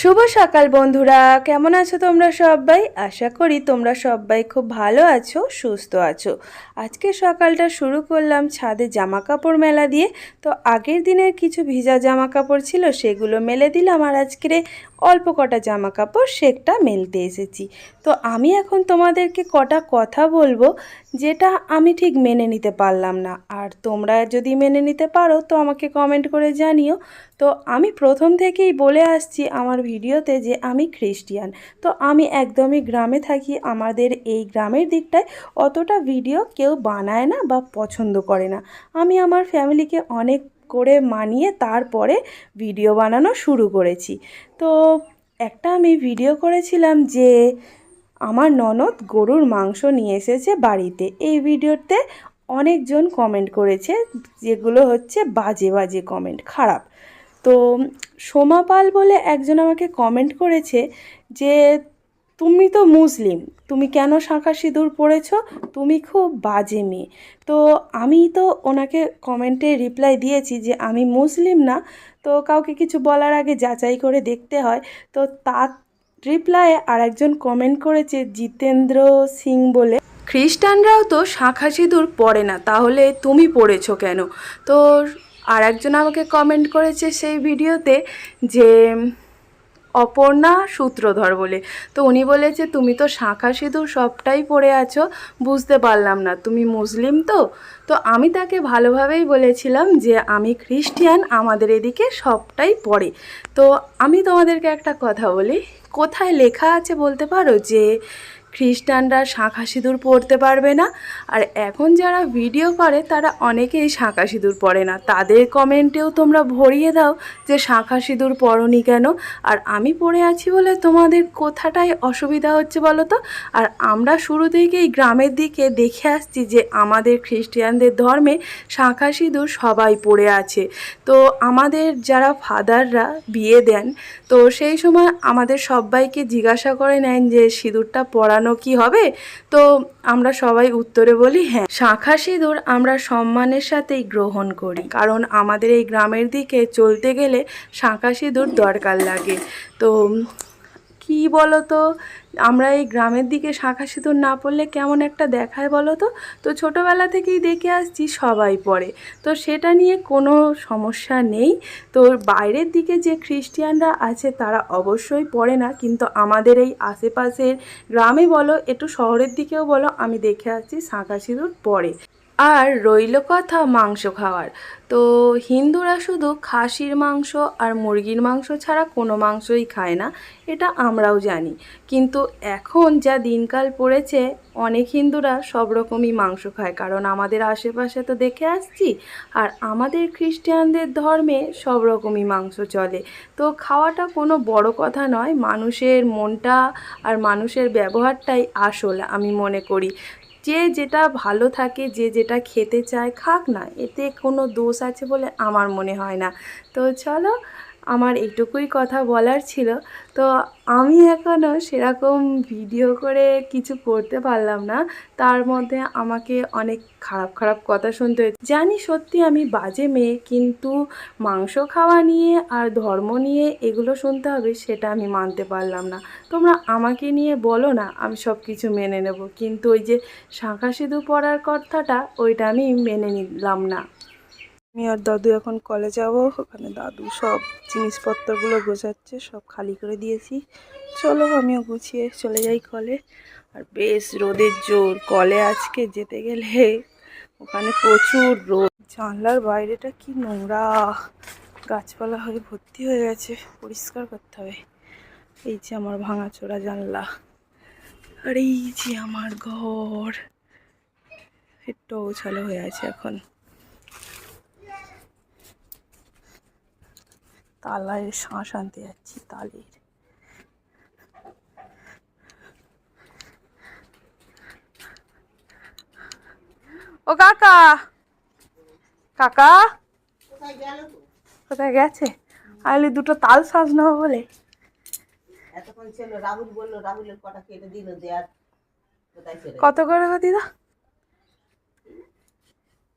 শুভ সকাল বন্ধুরা। কেমন আছো তোমরা সবাই? আশা করি তোমরা সবাই খুব ভালো আছো, সুস্থ আছো। আজকে সকালটা শুরু করলাম ছাদে জামা কাপড় মেলা দিয়ে। তো আগের দিনের কিছু ভিজা জামা কাপড় ছিল, সেগুলো মেলে দিলাম আর আজকের অল্প কটা জামা কাপড় সেটা মেলতে এসেছি। তো আমি এখন তোমাদেরকে কটা কথা বলব যেটা আমি ঠিক মেনে নিতে পারলাম না। আর তোমরা যদি মেনে নিতে পারো তো আমাকে কমেন্ট করে জানিও। তো আমি প্রথম থেকেই বলে আসছি আমার ভিডিওতে যে আমি খ্রিস্টিয়ান। তো আমি একদমই গ্রামে থাকি, আমাদের এই গ্রামের দিকটায় অতটা ভিডিও কেউ বানায় না বা পছন্দ করে না। আমি আমার ফ্যামিলিকে অনেক করে মানিয়ে তারপরে ভিডিও বানানো শুরু করেছি। তো একটা আমি ভিডিও করেছিলাম যে আমার ননদ গরুর মাংস নিয়ে এসেছে বাড়িতে। এই ভিডিওতে অনেকজন কমেন্ট করেছে যেগুলো হচ্ছে বাজে বাজে কমেন্ট খারাপ। তো সোমা পাল বলে একজন আমাকে কমেন্ট করেছে যে, তুমি তো মুসলিম তুমি কেন শাঁখা সিঁদুর পরেছো? তুমি খুব বাজে মেয়ে। তো আমি তো ওনাকে কমেন্টে রিপ্লাই দিয়েছি যে আমি মুসলিম না, তো কাউকে কিছু বলার আগে যাচাই করে দেখতে হয়। তো তার রিপ্লাইয়ে আর একজন কমেন্ট করেছে জিতেন্দ্র সিং বলে, খ্রিস্টানরাও তো শাঁখা সিঁদুর পরে না, তাহলে তুমি পড়েছো কেন? তো আর একজন আমাকে কমেন্ট করেছে সেই ভিডিওতে যে অপর্ণা সূত্রধর বলে। তো উনি বলেছে তুমি তো শাঁখা সিঁদুর সবটাই পড়ে আছো, বুঝতে পারলাম না, তুমি মুসলিম তো? তো আমি তাকে ভালোভাবেই বলেছিলাম যে, আমি খ্রিস্টিয়ান, আমাদের এদিকে সবটাই পড়ে। তো আমি তোমাদেরকে একটা কথা বলি। কোথায় লেখা আছে বলতে পারো যে খ্রিস্টানরা শাঁখা সিঁদুর পরতে পারবে না। আর এখন যারা ভিডিও করে, তারা অনেকেই শাঁখা সিঁদুর পরে না। তাদের কমেন্টেও তোমরা ভরিয়ে দাও যে শাঁখা সিঁদুর পরনি কেন। আর আমি পড়ে আছি বলে তোমাদের কোথাটায় অসুবিধা হচ্ছে বলো তো? আর আমরা শুরু থেকেই গ্রামের দিকে দেখে আসছি যে আমাদের খ্রিস্টিয়ানদের ধর্মে শাঁখা সিঁদুর সবাই পড়ে আছে। তো আমাদের যারা ফাদাররা বিয়ে দেন, তো সেই সময় আমাদের সবাইকে জিজ্ঞাসা করে নেন যে সিঁদুরটা পরানো কি হবে? তো আমরা সবাই উত্তরে বলি হ্যাঁ। শাঁখা সিঁদুর আমরা সম্মানের সাথেই গ্রহণ করি। কারণ আমাদের এই গ্রামের দিকে চলতে গেলে শাঁখা সিঁদুর দরকার লাগে। তো কি বলো তো আমরা এই গ্রামের দিকে শাঁখা সিঁদুর না পড়লে কেমন একটা দেখায় বলো তো তো ছোটোবেলা থেকেই দেখে আসছি সবাই পড়ে। তো সেটা নিয়ে কোনো সমস্যা নেই। তো বাইরের দিকে যে খ্রিস্টিয়ানরা আছে তারা অবশ্যই পড়ে না। কিন্তু আমাদের এই আশেপাশের গ্রামে বলো, একটু শহরের দিকেও বলো, আমি দেখে আসছি শাঁখা সিঁদুর পড়ে আর রইল কথা মাংস খাওয়ার। তো হিন্দুরা শুধু খাসির মাংস আর মুরগির মাংস ছাড়া কোনো মাংসই খায় না, এটা আমরাও জানি। কিন্তু এখন যা দিনকাল পড়েছে, অনেক হিন্দুরা সব রকমই মাংস খায়। কারণ আমাদের আশেপাশে তো দেখে আসছি, আর আমাদের খ্রিস্টানদের ধর্মে সব রকমই মাংস চলে। তো খাওয়াটা কোনো বড় কথা নয়, মানুষের মনটা আর মানুষের ব্যবহারটাই আসল, আমি মনে করি। যে যেটা ভালো থাকে, যে যেটা খেতে চায়, খাক না, এতে কোনো দোষ আছে বলে আমার মনে হয় না। তো চলো আমার এইটুকুই কথা বলার ছিল। তো আমি এখনও সেরকম ভিডিও করে কিছু করতে পারলাম না। তার মধ্যে আমাকে অনেক খারাপ খারাপ কথা শুনতে হয়েছে। জানি সত্যি আমি বাজে মেয়ে, কিন্তু মাংস খাওয়া নিয়ে আর ধর্ম নিয়ে এগুলো শুনতে হবে সেটা আমি মানতে পারলাম না। তোমরা আমাকে নিয়ে বলো না, আমি সব কিছু মেনে নেব। কিন্তু ওই যে শাঁখা সিঁদু পড়ার কথাটা, ওইটা আমি মেনে নিলাম না। আমি আর দাদু এখন কলে যাব। ওখানে দাদু সব জিনিসপত্রগুলো গোছাচ্ছে, সব খালি করে দিয়েছি। চলো আমিও গুছিয়ে চলে যাই কলে আর বেশ রোদের জোর। কলে আজকে যেতে গেলে ওখানে প্রচুর রোদ। জানলার বাইরেটা কি নোংরা। গাছপালা হয়ে ভর্তি হয়ে গেছে। পরিষ্কার করতে হবে। এই যে আমার ভাঙাচোরা জানলা। আর এই যে আমার ঘর। একটু অগোছালো হয়ে আছে এখন। তালের শাঁস আনতে যাচ্ছি তালের। ও কাকা! কাকা! কোথায় গেছে? আইলে দুটো তাল শাঁস নেব বলে। এতক্ষণ ছিল রাহুল বলল রাহুলের কটা কেটে দিল দেয়ার কত করে গো দিদা?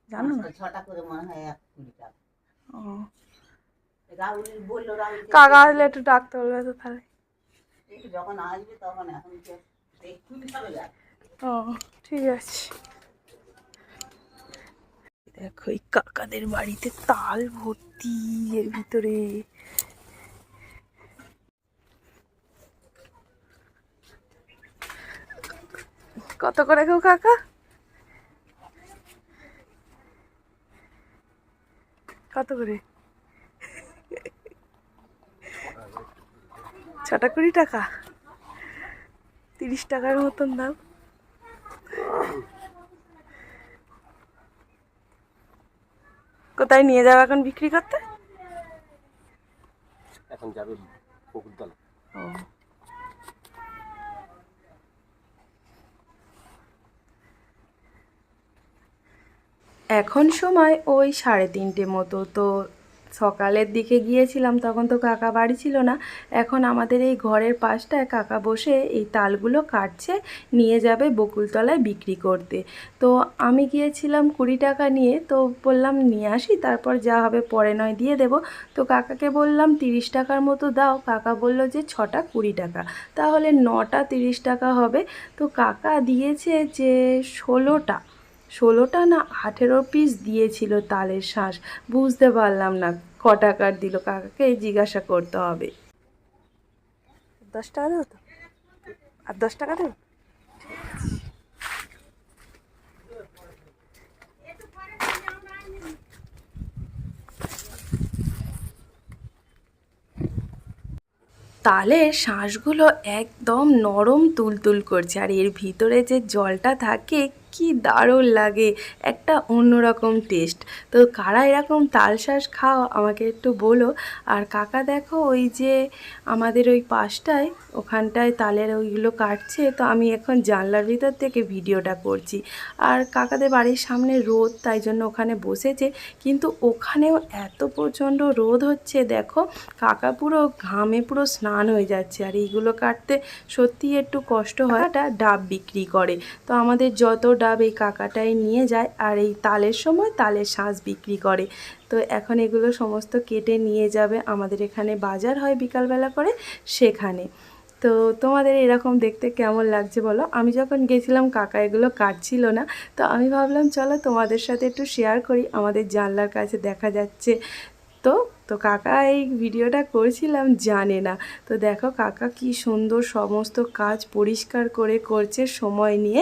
জানো না? ছটা করে মনে হয় এক কুড়ি টাকা ও। রাহুল বলল রাহুল কাকা আসলে একটু ডাকতে বলবে তো তাহলে। যখন আসবে তখন এখন ও ঠিক আছে। দেখো এই কাকাদের বাড়িতে তাল ভর্তি এর ভিতরে। কত করে কেউ কাকা? কত করে? ছটা কুড়ি টাকা? তিরিশ টাকার মতন দাম। কোথায় নিয়ে যাবে এখন বিক্রি করতে? এখন যাবে এখন সময় ওই সাড়ে তিনটে মতো তো সকালের দিকে গিয়েছিলাম, তখন তো কাকা বাড়ি ছিল না। এখন আমাদের এই ঘরের পাশটায় কাকা বসে এই তালগুলো কাটছে, নিয়ে যাবে বকুলতলায় বিক্রি করতে। তো আমি গিয়েছিলাম কুড়ি টাকা নিয়ে, তো বললাম, নিয়ে আসি, তারপর যা হবে পরে নয় দিয়ে দেব। তো কাকাকে বললাম, তিরিশ টাকার মতো দাও। কাকা বলল যে, ছটা কুড়ি টাকা। তাহলে নটা তিরিশ টাকা হবে। তো কাকা দিয়েছে যে, ষোলোটা। ষোলোটা না আঠেরো পিস দিয়েছিল তালের শ্বাস বুঝতে পারলাম না ক টাকার দিল কাকাকে জিজ্ঞাসা করতে হবে। দশ টাকা দেবো তো? আর দশ টাকা দেবো? তালের শাঁসগুলো একদম নরম তুলতুল করছে আর এর ভিতরে যে জলটা থাকে কি দারুণ লাগে, একটা অন্যরকম টেস্ট তো কারা এরকম তাল খাও আমাকে একটু বলো। আর কাকা দেখো ওই যে আমাদের ওই পাশটায়, ওখানটায় তালের ওইগুলো কাটছে, তো আমি এখন জানলার ভিতর থেকে ভিডিওটা করছি। আর কাকাদের বাড়ির সামনে রোদ, তাই জন্য ওখানে বসেছে। কিন্তু ওখানেও এত প্রচণ্ড রোদ হচ্ছে, দেখো, কাকা পুরো ঘামে পুরো স্নান হয়ে যাচ্ছে। আর এইগুলো কাটতে সত্যি একটু কষ্ট হয়। ডাব বিক্রি করে। তো আমাদের যত ডাব এই কাকাটাই নিয়ে যায় আর এই তালের সময় তালের শাঁস বিক্রি করে। তো এখন এগুলো সমস্ত কেটে নিয়ে যাবে। আমাদের এখানে বাজার হয় বিকালবেলা করে সেখানে। তো তোমাদের এরকম দেখতে কেমন লাগছে বলো? আমি যখন গেছিলাম, কাকা এগুলো কাটছিল না। তো আমি ভাবলাম, চলো তোমাদের সাথে একটু শেয়ার করি, আমাদের জানলার কাছে দেখা যাচ্ছে। তো তো কাকা এই ভিডিওটা করছিলাম, জানে না। তো দেখো, কাকা কি সুন্দর সমস্ত কাজ পরিষ্কার করে করছে সময় নিয়ে।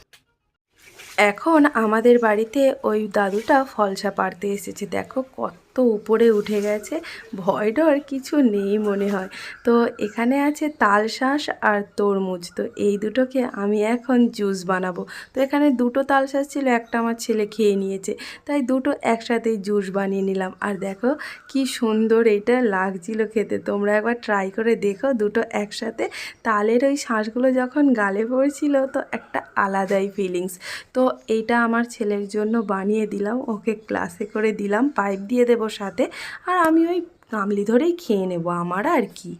এখন আমাদের বাড়িতে ওই দাদুটা ফলসা পাড়তে এসেছে। দেখো কত উপরে উঠে গেছে। ভয় ডর কিছু নেই মনে হয়। তো এখানে আছে তাল শাঁস আর তরমুজ। তো এই দুটোকে আমি এখন জুস বানাবো। তো এখানে দুটো তাল শাঁস ছিল, একটা আমার ছেলে খেয়ে নিয়েছে। তাই দুটো একসাথেই জুস বানিয়ে নিলাম। আর দেখো কি সুন্দর এটা লাগছিল খেতে। তোমরা একবার ট্রাই করে দেখো দুটো একসাথে। তালের ওই শাঁসগুলো যখন গালে পড়ছিল তো একটা আলাদাই ফিলিংস। তো এইটা আমার ছেলের জন্য বানিয়ে দিলাম। ওকে ক্লাসে করে দিলাম, পাইপ দিয়ে দেব সাথে। আর আমি ওই কামলি ধরেই খেয়ে নেব, আমার আর কি।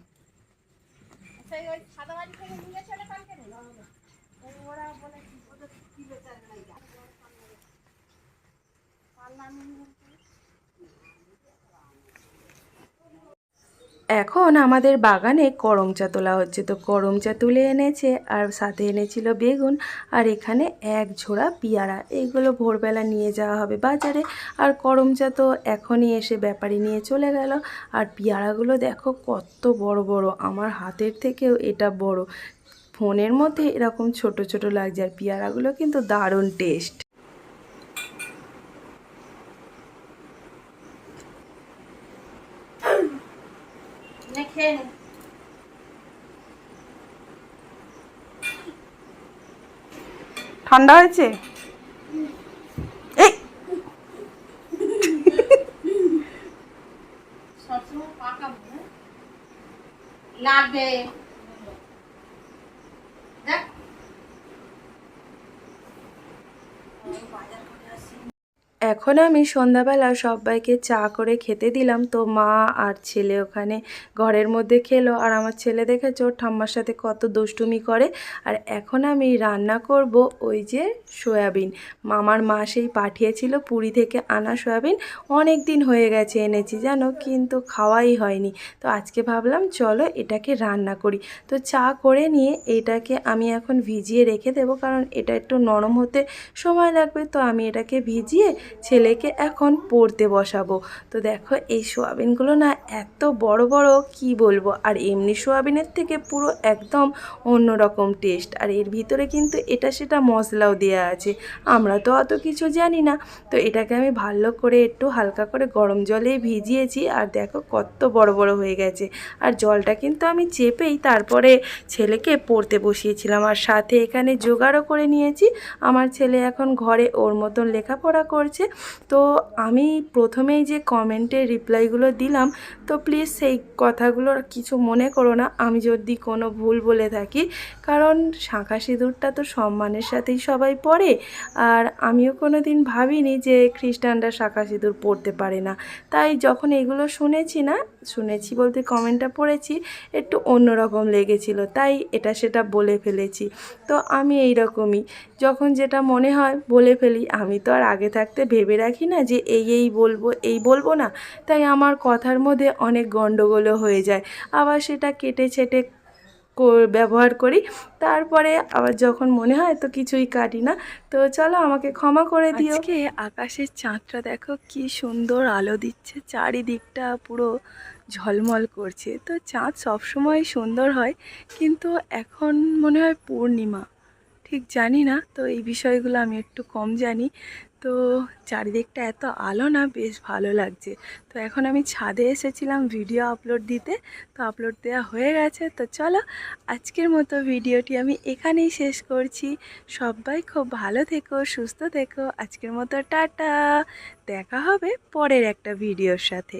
এখন আমাদের বাগানে করম চা তোলা হচ্ছে। তো করম চা তুলে এনেছে আর সাথে এনেছিল বেগুন আর এখানে এক ঝোড়া পিয়ারা। এইগুলো ভোরবেলা নিয়ে যাওয়া হবে বাজারে। আর করম চা তো এখনই এসে ব্যাপারী নিয়ে চলে গেল। আর পিয়ারাগুলো দেখো কত বড় বড়। আমার হাতের থেকেও এটা বড়। ফোনের মধ্যে এরকম ছোট ছোট লাগছে আর পিয়ারাগুলো কিন্তু দারুণ টেস্ট নে খেয়ে নে ঠান্ডা হয়েছে? লাগবে। এখন আমি সন্ধ্যাবেলা সবাইকে চা করে খেতে দিলাম। তো মা আর ছেলে ওখানে ঘরের মধ্যে খেলো। আর আমার ছেলে দেখেছ, ঠাম্মার সাথে কত দুষ্টুমি করে। আর এখন আমি রান্না করব ওই যে সয়াবিন। মামার মা সেই পাঠিয়েছিল পুরী থেকে আনা সয়াবিন। অনেক দিন হয়ে গেছে এনেছি জানো, কিন্তু খাওয়াই হয়নি। তো আজকে ভাবলাম, চলো এটাকে রান্না করি। তো চা করে নিয়ে এটাকে আমি এখন ভিজিয়ে রেখে দেবো। কারণ এটা একটু নরম হতে সময় লাগবে। তো আমি এটাকে ভিজিয়ে ছেলেকে এখন পড়তে বসাবো। তো দেখো, এই সোয়াবিনগুলো না এত বড় বড়, কি বলব? আর এমনি সোয়াবিনের থেকে পুরো একদম অন্যরকম টেস্ট আর এর ভিতরে কিন্তু এটা সেটা মশলাও দেওয়া আছে। আমরা তো অত কিছু জানি না। তো এটাকে আমি ভালো করে একটু হালকা করে গরম জলে ভিজিয়েছি। আর দেখো, কত বড় বড় হয়ে গেছে। আর জলটা কিন্তু আমি চেপেই তারপরে ছেলেকে পড়তে বসিয়েছিলাম। আর সাথে এখানে জোগাড়ও করে নিয়েছি। আমার ছেলে এখন ঘরে ওর মতন লেখাপড়া করছে। তো আমি প্রথমেই যে কমেন্টের রিপ্লাইগুলো দিলাম, তো প্লিজ সেই কথাগুলোর কিছু মনে করো না। আমি যদি কোনো ভুল বলে থাকি, কারণ শাঁখা সিঁদুরটা তো সম্মানের সাথেই সবাই পড়ে। আর আমিও কোনো দিন ভাবিনি যে খ্রিস্টানরা শাঁখা সিঁদুর পড়তে পারে না। তাই যখন এগুলো শুনেছি না শুনেছি বলতে কমেন্টটা পড়েছি, একটু অন্যরকম লেগেছিল, তাই এটা সেটা বলে ফেলেছি। তো আমি এই রকমই যখন যেটা মনে হয় বলে ফেলি, আমি তো আর আগে থাকতে ভেবে রাখি না যে এই এই বলব এই বলব না, তাই আমার কথার মধ্যে অনেক গণ্ডগোলও হয়ে যায়। আবার সেটা কেটে ছেটে ব্যবহার করি। তারপরে আবার যখন মনে হয় তো কিছুই কাটি না। তো চলো আমাকে ক্ষমা করে দিও। আজকে আকাশের চাঁদটা দেখো কি সুন্দর আলো দিচ্ছে। চারিদিকটা পুরো ঝলমল করছে। তো চাঁদ সবসময় সুন্দর হয়, কিন্তু এখন মনে হয় পূর্ণিমা। ঠিক জানি না, তো এই বিষয়গুলো আমি একটু কম জানি। তো চারিদিকটা এত আলো না, বেশ ভালো লাগছে। তো এখন আমি ছাদে এসেছিলাম ভিডিও আপলোড দিতে, তো আপলোড দেওয়া হয়ে গেছে। তো চলো আজকের মতো ভিডিওটি আমি এখানেই শেষ করছি। সবাই খুব ভালো থেকো, সুস্থ থেকো। আজকের মতো টাটা। দেখা হবে পরের একটা ভিডিওর সাথে।